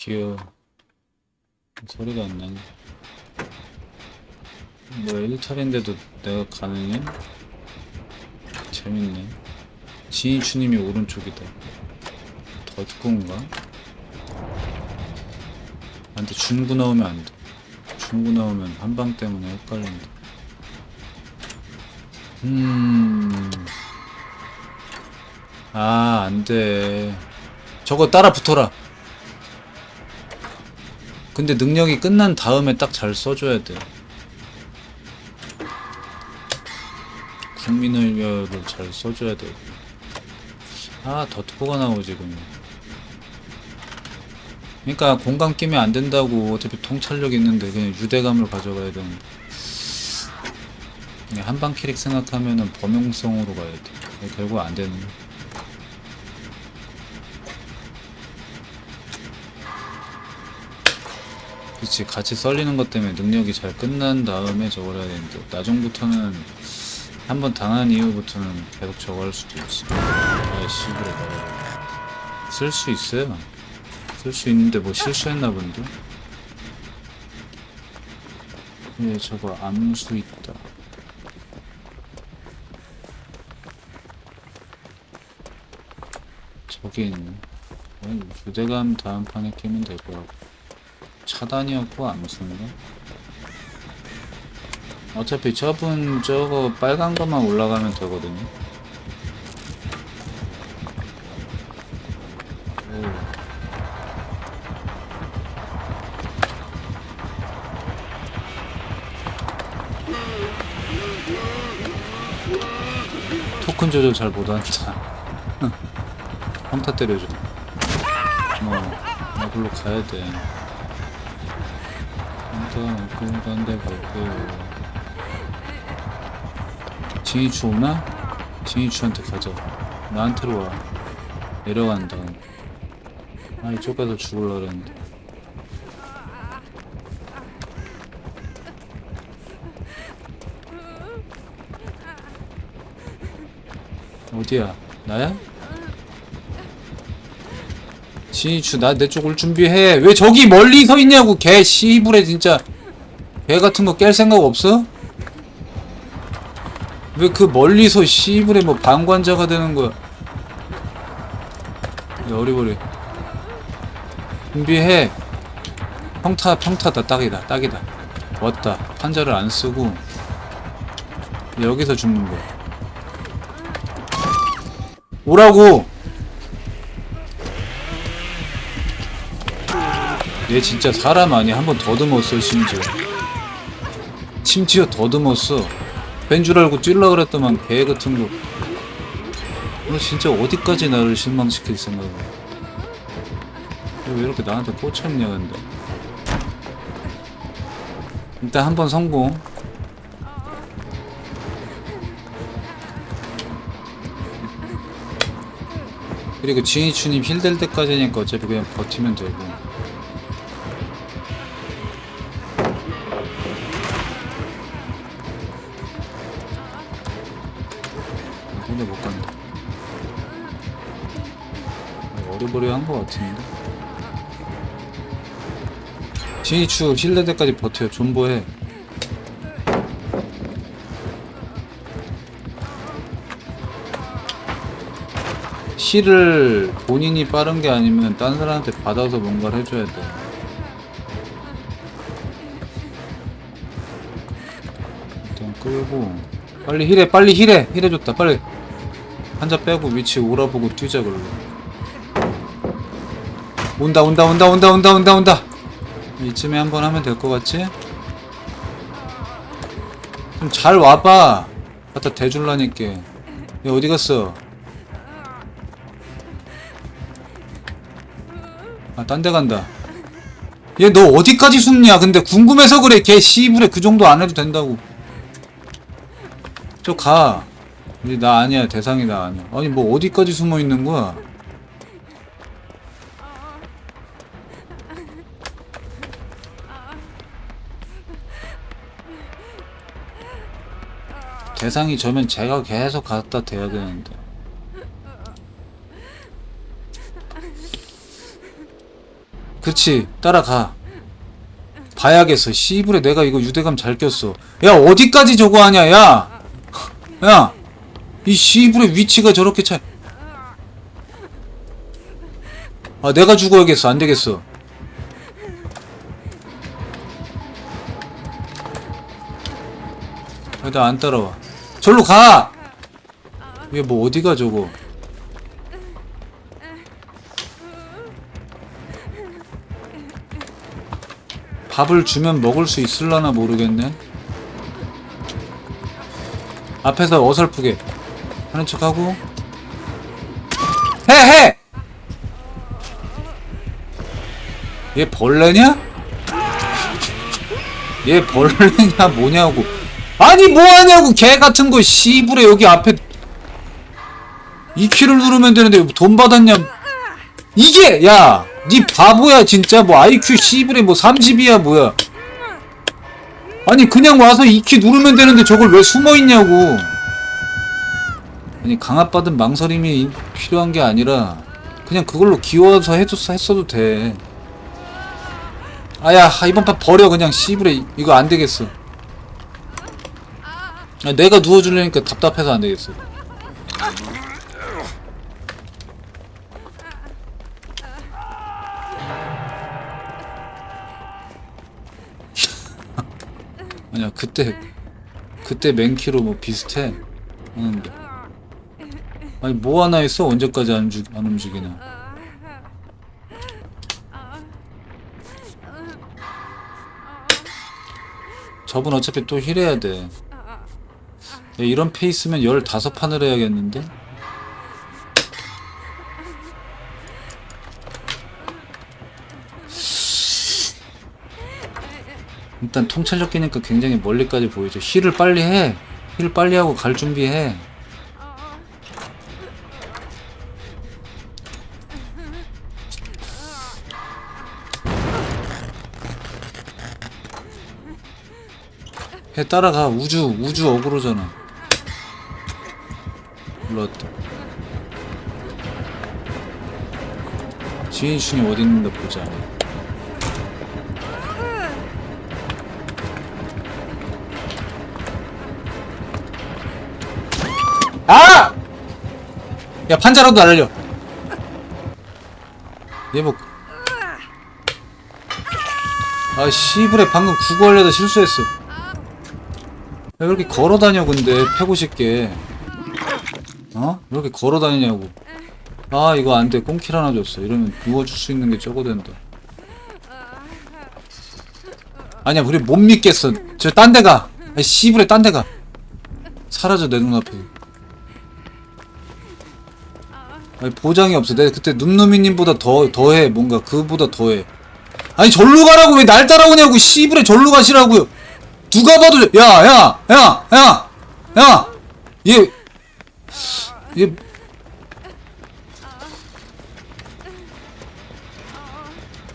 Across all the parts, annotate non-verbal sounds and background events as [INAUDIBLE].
귀여워. 소리가 안 나네. 뭐야, 1탈인데도 내가 가능해? 재밌네. 지인추님이 오른쪽이다. 더 두꺼운가? 안 돼, 중구 나오면 안 돼. 중구 나오면 한방 때문에 헷갈린다. 음. 아, 안 돼. 저거 따라 붙어라. 근데 능력이 끝난 다음에 딱 잘 써줘야 돼. 국민의료를 잘 써줘야 돼. 아, 더트코가 나오지, 그냥. 그러니까 공감 끼면 안 된다고 어차피 통찰력 있는데 그냥 유대감을 가져가야 되는데. 그냥 한방 캐릭 생각하면은 범용성으로 가야 돼. 결국 안 되는. 거야. 그치 같이 썰리는 것 때문에 능력이 잘 끝난 다음에 저걸 해야 되는데 나중부터는 한 번 당한 이후부터는 계속 저거 할 수도 있어 아이씨 그래 쓸수 있어요. 쓸 수 있는데 뭐 실수했나 본데. 예 저거 암수 있다. 저기 있네. 유대감 다음 판에 끼면 될 것 같고 차단이었고 암수인가? 어차피 저분 저거 빨간 것만 올라가면 되거든요. 오. 토큰 조절 잘 못한다. 평타 때려줘. 어, 나 글로 가야 돼. 일단 그런데 갈게요. 진이추 오나? 진이추한테 가자. 나한테로 와. 내려간다. 아 이쪽 가서 죽을라 그랬는데. 어디야? 나야? 진이추 나내쪽올 준비해. 왜 저기 멀리 서 있냐고 개 씨부레 진짜. 개 같은 거 깰 생각 없어? 왜 그 멀리서 씨부레 뭐 방관자가 되는 거야? 야, 어리버리. 준비해. 평타, 평타다, 딱이다, 딱이다. 왔다. 판자를 안 쓰고. 여기서 죽는 거야. 오라고! 얘 진짜 사람 아니야. 한 번 더듬었어, 심지어. 심지어 더듬었어. 뺀 줄 알고 찔러 그랬더만 개 같은 거. 너 진짜 어디까지 나를 실망시킬 생각이야? 왜 이렇게 나한테 꽂혔냐 근데. 일단 한 번 성공. 그리고 지니추님 힐 될 때까지니까 어차피 그냥 버티면 되고. 어리버리한 것 같은데. 지니추 힐될 때까지 버텨. 존버해. 힐을 본인이 빠른 게 아니면 딴 사람한테 받아서 뭔가를 해줘야 돼. 일단 끌고 빨리 힐해 빨리 힐해 힐해줬다 빨리 한자 빼고 위치 오라보고 뛰자 그러고 온다 온다 온다 온다 온다 온다 온다 이쯤에 한번 하면 될 것 같지? 좀 잘 와봐 갖다 대줄라니까 얘 어디 갔어? 아 딴 데 간다 얘 너 어디까지 숨냐 근데 궁금해서 그래 걔 씨부레 그 정도 안 해도 된다고 저 가. 이제 나 아니야 대상이 나 아니야. 아니 뭐 어디까지 숨어 있는 거야? 대상이 저면 제가 계속 갖다 대야 되는데. 그렇지 따라가. 봐야겠어. 씨부레 내가 이거 유대감 잘 꼈어. 야 어디까지 저거 하냐 야 야 이 씨부레 위치가 저렇게 차 아 내가 죽어야겠어. 안 되겠어. 나안 따라와 절로 가! 얘뭐 어디가 저거 밥을 주면 먹을 수 있을라나 모르겠네 앞에서 어설프게 하는 척하고 해! 해! 얘 벌레냐? 얘 벌레냐 뭐냐고 아니 뭐하냐고. 개 같은 거 씨부레 여기 앞에. 이 키를 누르면 되는데 돈 받았냐. 이게 야 니 바보야 진짜. 뭐 IQ 씨부레 뭐 30이야 뭐야. 아니 그냥 와서 이 키 누르면 되는데 저걸 왜 숨어있냐고. 아니 강압받은 망설임이 필요한 게 아니라 그냥 그걸로 기워서 해줬어 했어도 돼. 아야 이번 판 버려. 그냥 씨부레 이거 안 되겠어 아, 내가 누워주려니까 답답해서 안 되겠어. [LAUGHS] 아니야 그때 그때 맨키로 뭐 비슷해? 하는데. 아니 뭐 하나 했어? 언제까지 안, 주, 안 움직이나? 저분 어차피 또 힐해야 돼. 야, 이런 페이스면 15판을 해야겠는데? 일단 통찰력 끼니까 굉장히 멀리까지 보이죠. 힐을 빨리 해. 힐 빨리 하고 갈 준비해. 해 따라가 우주 우주 어그로잖아. 올라왔다. 지인순이 어디 있는가 보자. 아! 야 판자라도 날려. 얘 뭐. 아 씨부레 방금 구구하려다 실수했어. 왜 이렇게 걸어다녀 근데 패고 싶게. 이렇게 걸어 다니냐고. 아 이거 안돼 꽁킬 하나 줬어. 이러면 누워줄 수 있는 게 적어 된다. 아니야 우리 못 믿겠어. 저 딴 데 가. 아 씨부레 딴 데 가. 사라져 내 눈앞에. 아니 보장이 없어. 내가 그때 눔누미님보다 더 더해 뭔가 그보다 더해. 아니 절로 가라고 왜 날 따라오냐고 씨부레 절로 가시라고요. 누가 봐도 야야야야야얘 얘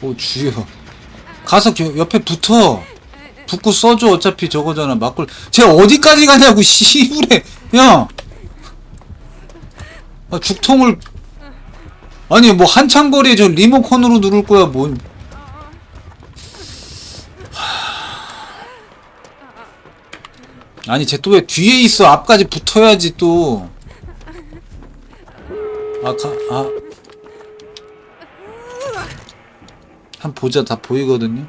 오, 주여. 가서 겨, 옆에 붙어. 붙고 써줘. 어차피 저거잖아. 막걸. 쟤 어디까지 가냐고, 씨부레. 야! 아, 죽통을. 아니, 뭐, 한참 거리에 저 리모컨으로 누를 거야, 뭔. 아니, 쟤 또 왜 뒤에 있어? 앞까지 붙어야지, 또. 아, 가, 아. 한 보자, 다 보이거든요?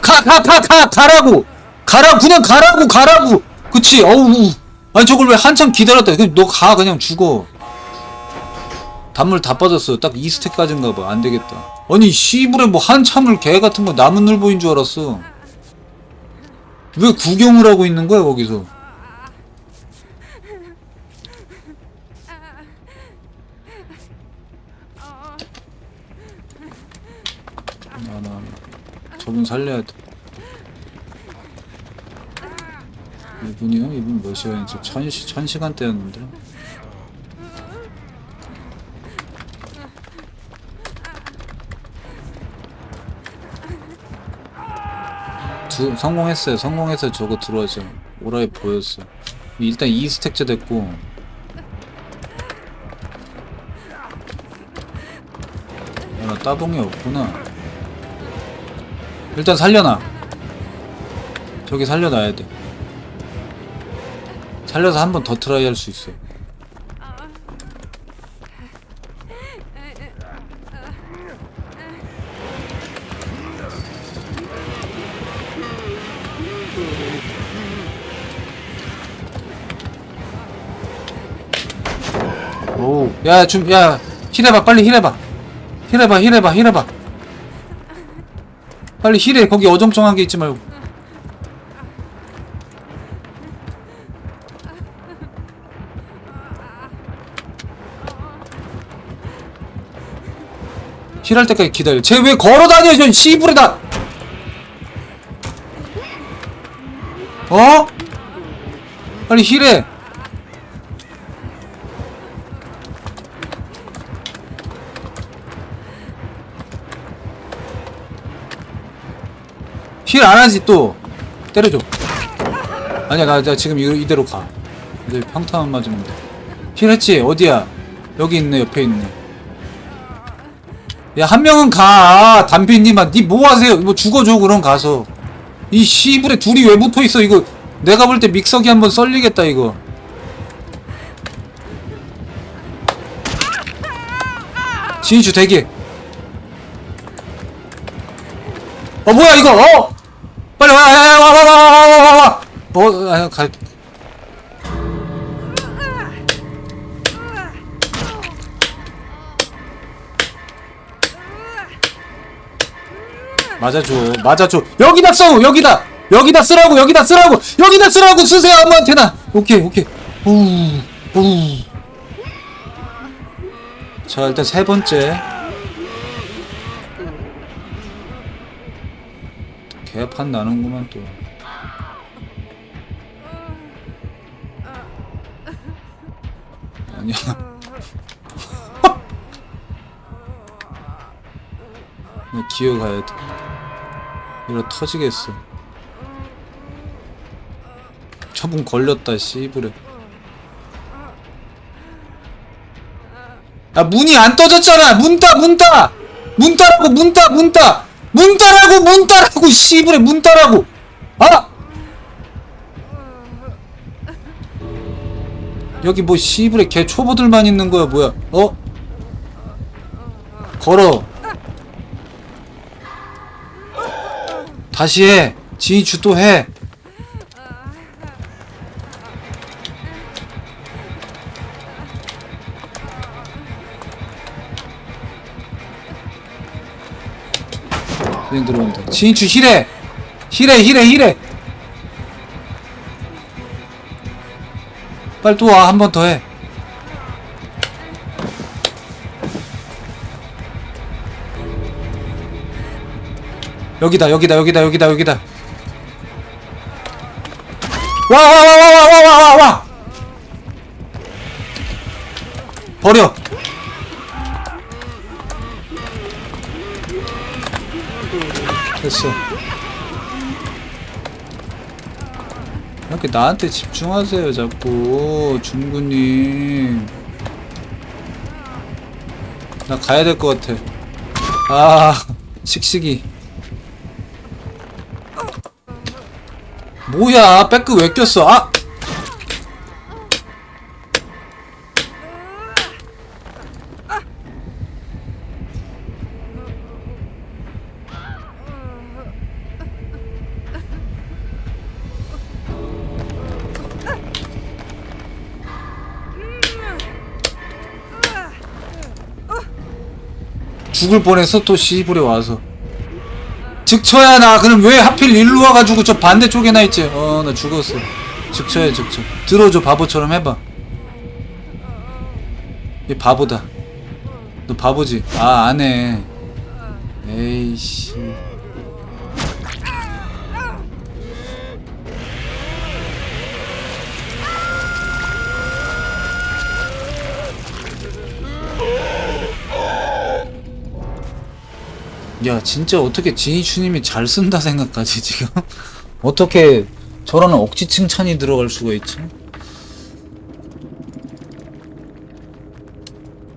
가, 가, 가, 가! 가 라고! 가라, 그냥 가라고, 가라고! 그치, 어우. 아니, 저걸 왜 한참 기다렸다. 그냥 너 가, 그냥 죽어. 단물 다 빠졌어. 딱 2스택까지인가 봐. 안 되겠다. 아니, 씨부레 뭐 한참을 개 같은 거 나무 늘보인 줄 알았어. 왜 구경을 하고 있는 거야, 거기서? 살려야 돼. 이분이요? 이분 몇 시간이지? 천, 시, 천 시간대였는데. 두, 성공했어요. 성공해서 저거 들어와서 오라이 보였어. 일단 2스택째 됐고. 아, 아 따봉이 없구나 일단 살려놔 저기 살려놔야 돼 살려서 한 번 더 트라이 할 수 있어 오, 야, 좀, 야, 힐해봐, 빨리 힐해봐. 힐해봐, 힐해봐, 힐해봐. 빨리 힐해, 거기 어정쩡한 게 있지 말고. 힐할 때까지 기다려. 쟤 왜 걸어다녀, 저 씨부레다! 어? 빨리 힐해. 힐 안 하지 또 때려줘. 아니야 나, 나 지금 이, 이대로 가. 이제 평타만 맞으면 돼힐 했지? 어디야? 여기 있네 옆에 있네. 야 한 명은 가. 담비님아 니 뭐하세요? 뭐 죽어줘 그럼 가서. 이 씨불에 둘이 왜 붙어있어? 이거 내가 볼 때 믹서기 한번 썰리겠다 이거. 진주 대기. 어 뭐야 이거? 어 빨리 와, 와, 와, 와, 와, 와, 와, 와. 뭐, 아, 가. 맞아줘, 맞아줘. 여기다 써, 여기다, 여기다 쓰라고, 여기다 쓰라고, 여기다 쓰라고 쓰세요 아무한테나. 오케이, 오케이. 우, 우. 자, 일단 세 번째. 개판 나는구만 또. 아니야. [LAUGHS] 나 기어가야 돼. 이거 터지겠어. 저분 걸렸다 씨부레. 야 문이 안 떠졌잖아. 문 따, 문 따, 문 따라고 문 따, 문 따. 문 따라고 문 따라고 씨부레 문 따라고. 아! 여기 뭐 씨부레 개 초보들만 있는 거야 뭐야? 어? 걸어. 다시 해. 지휘추 또해 그냥 들어오면 돼. 진추 힐해! 힐해, 힐해, 힐해! 빨리 또 와, 한 번 더 해. 여기다, 여기다, 여기다, 여기다, 여기다. 와, 와, 와, 와, 와, 와, 와, 와! 버려! 됐어. 이렇게 나한테 집중하세요, 자꾸. 중구님. 나 가야 될 것 같아. 아, 씩씩이. 뭐야, 백크 왜 꼈어? 아! 죽을 뻔했어 또 시불에 와서. 즉처야 나. 그럼 왜 하필 일로 와가지고 저 반대쪽에 나 있지? 어 나 죽었어. 즉처야 즉처 들어줘 바보처럼 해봐. 얘 바보다. 너 바보지? 아 안해. 에이씨 야 진짜 어떻게 지니추님이 잘 쓴다 생각하지 지금? [LAUGHS] 어떻게 저런 억지 칭찬이 들어갈 수가 있지